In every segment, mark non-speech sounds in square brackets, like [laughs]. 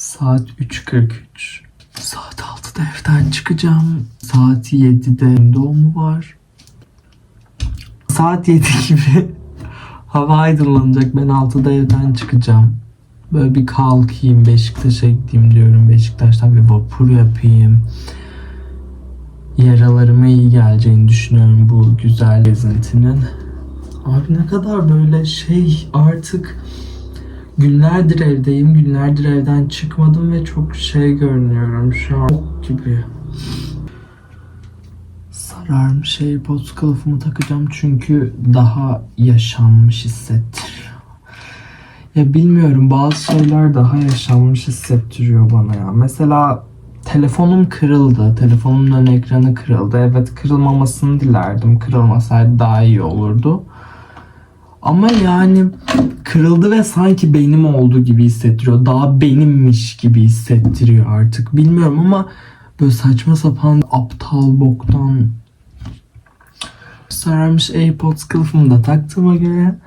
Saat 3.43. Saat 6'da evden çıkacağım. Saat 7'de doğumu var. Saat 7 gibi [laughs] hava aydınlanacak. Ben 6'da evden çıkacağım. Böyle bir kalkayım Beşiktaş'a gideyim diyorum. Beşiktaş'tan bir vapur yapayım. Yaralarıma iyi geleceğini düşünüyorum bu güzel gezintinin. Abi ne kadar böyle şey artık günlerdir evdeyim. Günlerdir evden çıkmadım ve çok şey görünüyorum şu an. Ok gibi. Sararmış AirPods kılıfımı takacağım çünkü daha yaşanmış hissettiriyor. Ya bilmiyorum bazı şeyler daha yaşanmış hissettiriyor bana ya. Mesela telefonum kırıldı. Telefonumun ön ekranı kırıldı. Evet kırılmamasını dilerdim. Kırılmasaydı daha iyi olurdu. Ama yani kırıldı ve sanki benim oldu gibi hissettiriyor. Daha benimmiş gibi hissettiriyor artık. Bilmiyorum ama böyle saçma sapan aptal boktan sararmış AirPods kılıfımı da taktığıma göre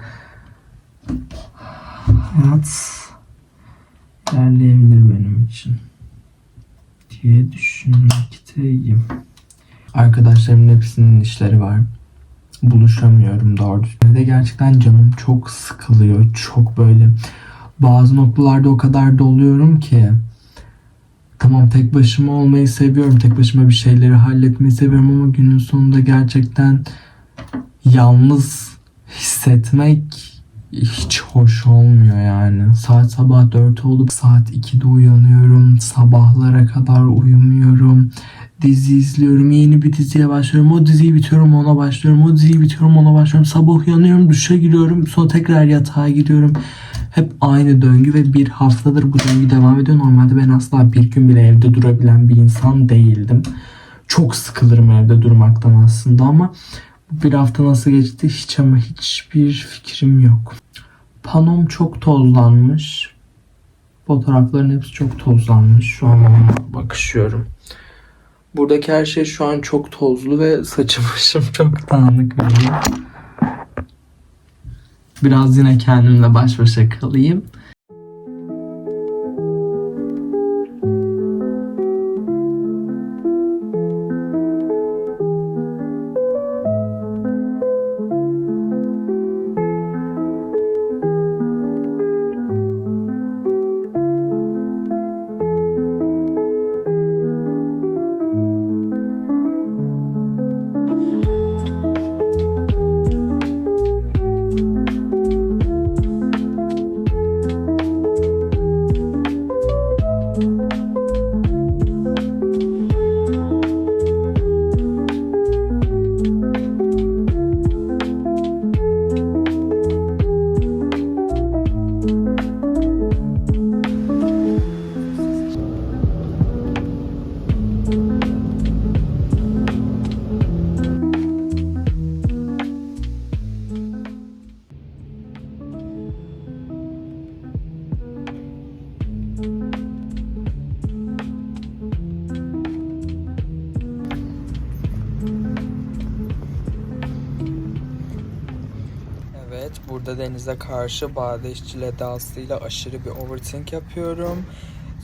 hayat ilerleyebilir benim için diye düşünmekteyim. Arkadaşlarımın hepsinin işleri var. Buluşamıyorum doğru düzgün. Evde gerçekten canım çok sıkılıyor. Çok böyle bazı noktalarda o kadar doluyorum ki tamam tek başıma olmayı seviyorum. Tek başıma bir şeyleri halletmeyi seviyorum ama günün sonunda gerçekten yalnız hissetmek hiç hoş olmuyor yani. Saat sabah 4 oldu. Saat 2'de uyanıyorum. Sabahlara kadar uyumuyorum. Dizi izliyorum. Yeni bir diziye başlıyorum. O diziyi bitiriyorum ona başlıyorum. O diziyi bitiriyorum ona başlıyorum. Sabah uyanıyorum. Duşa giriyorum. Sonra tekrar yatağa gidiyorum. Hep aynı döngü ve bir haftadır bu döngü devam ediyor. Normalde ben asla bir gün bile evde durabilen bir insan değildim. Çok sıkılırım evde durmaktan aslında ama bir hafta nasıl geçti hiç ama hiçbir fikrim yok. Panom çok tozlanmış. Fotoğrafların hepsi çok tozlanmış. Şu an ona bakışıyorum. Buradaki her şey şu an çok tozlu ve saçım [laughs] başım çok dağınık benim. Biraz yine kendimle baş başa kalayım. Denize karşı Bade İşçil edasıyla aşırı bir overthink yapıyorum.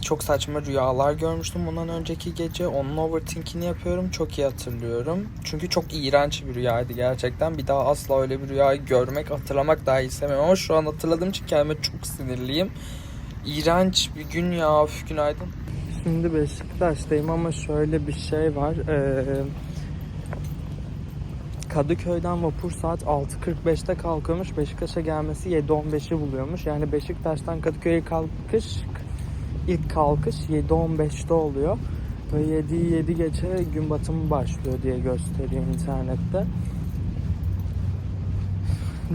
Çok saçma rüyalar görmüştüm bundan önceki gece. Onun overthinkini yapıyorum. Çok iyi hatırlıyorum. Çünkü çok iğrenç bir rüyaydı gerçekten. Bir daha asla öyle bir rüyayı görmek, hatırlamak dahi istemiyorum. Ama şu an hatırladığım için kendime çok sinirliyim. İğrenç bir gün ya. Üf, günaydın. Şimdi Beşiktaş'tayım ama şöyle bir şey var. Ee, Kadıköy'den vapur saat 6.45'te kalkıyormuş. Beşiktaş'a gelmesi 7.15'i buluyormuş. Yani Beşiktaş'tan Kadıköy'e kalkış ilk kalkış 7.15'te oluyor. Ve 7'yi 7 geçe gün batımı başlıyor diye gösteriyor internette.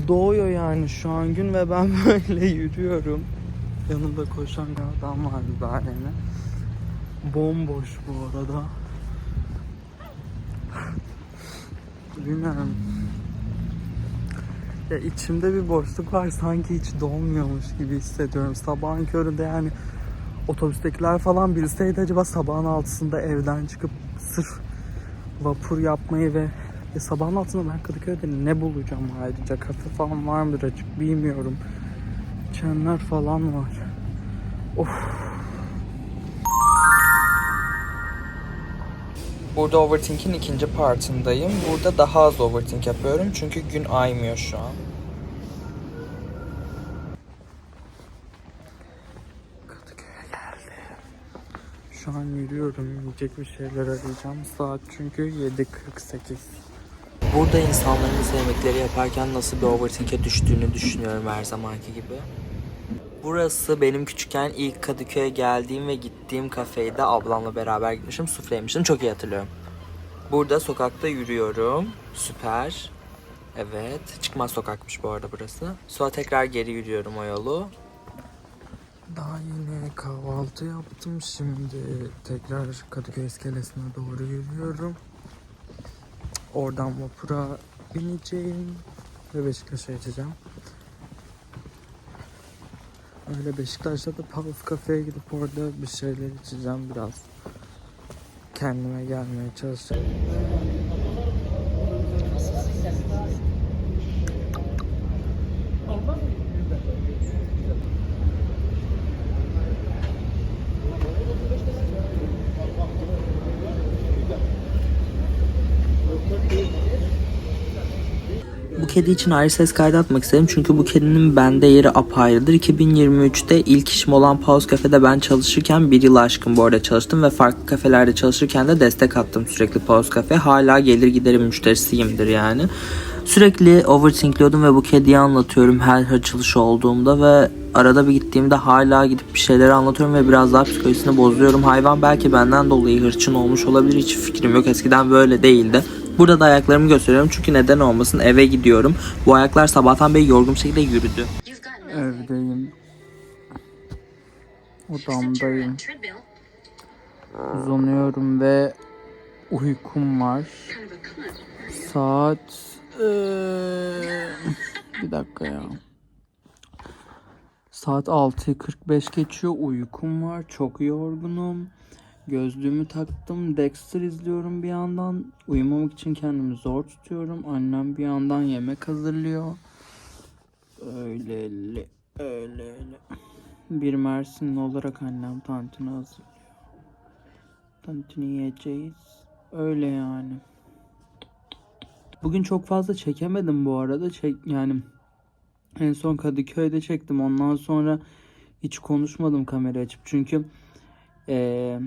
Doğuyor yani şu an gün ve ben [laughs] böyle yürüyorum. Yanımda koşan bir adam vardı daha yeni. Bomboş bu arada. Bilmiyorum. Ya içimde bir boşluk var sanki hiç dolmuyormuş gibi hissediyorum. Sabahın köründe yani otobüstekiler falan bilseydi acaba sabahın altısında evden çıkıp sırf vapur yapmayı ve ya sabahın altında ben Kadıköy'de ne bulacağım ayrıca kafe falan var mıdır açık bilmiyorum. Çenler falan var. Of Burada overthink'in ikinci partındayım. Burada daha az overthink yapıyorum çünkü gün aymıyor şu an. Kadıköy'e geldim. Şu an yürüyorum. Yiyecek bir şeyler arayacağım. Saat çünkü 7.48. Burada insanların yemekleri yaparken nasıl bir overthink'e düştüğünü düşünüyorum her zamanki gibi. Burası benim küçükken ilk Kadıköy'e geldiğim ve gittiğim kafeyde ablamla beraber gitmişim. Sufle yemiştim. Çok iyi hatırlıyorum. Burada sokakta yürüyorum. Süper. Evet. Çıkmaz sokakmış bu arada burası. Sonra tekrar geri yürüyorum o yolu. Daha yine kahvaltı yaptım. Şimdi tekrar Kadıköy iskelesine doğru yürüyorum. Oradan vapura bineceğim ve Beşiktaş'a geçeceğim. Öyle Beşiktaş'ta da Pulse Cafe'ye gidip orada bir şeyler içeceğim biraz. Kendime gelmeye çalışacağım. Bu kedi için ayrı ses kaydı atmak istedim çünkü bu kedinin bende yeri apayrıdır. 2023'te ilk işim olan Pause Cafe'de ben çalışırken bir yıl aşkın bu arada çalıştım ve farklı kafelerde çalışırken de destek attım sürekli Pause Cafe. Hala gelir giderim müşterisiyimdir yani. Sürekli overthinkliyordum ve bu kediye anlatıyorum her açılış olduğumda ve arada bir gittiğimde hala gidip bir şeyleri anlatıyorum ve biraz daha psikolojisini bozuyorum. Hayvan belki benden dolayı hırçın olmuş olabilir hiç fikrim yok. Eskiden böyle değildi. Burada da ayaklarımı gösteriyorum çünkü neden olmasın eve gidiyorum. Bu ayaklar sabahtan beri yorgun şekilde yürüdü. Evdeyim. Odamdayım. Uzanıyorum ve uykum var. Saat bir dakika ya. Saat 6.45 geçiyor. Uykum var. Çok yorgunum. Gözlüğümü taktım. Dexter izliyorum bir yandan. Uyumamak için kendimi zor tutuyorum. Annem bir yandan yemek hazırlıyor. Öyle öyle. Öyle. Bir Mersinli olarak annem tantuni hazırlıyor. Tantuni yiyeceğiz. Öyle yani. Bugün çok fazla çekemedim bu arada. Çek yani en son Kadıköy'de çektim. Ondan sonra hiç konuşmadım kamera açıp. Çünkü eee,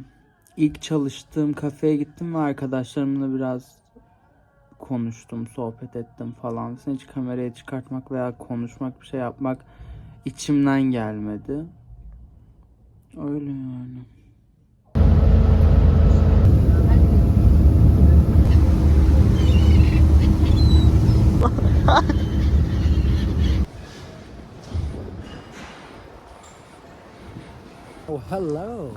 ilk çalıştığım kafeye gittim ve arkadaşlarımla biraz konuştum, sohbet ettim falan. Sen hiç kameraya çıkartmak veya konuşmak bir şey yapmak içimden gelmedi. Öyle yani. Oh, hello.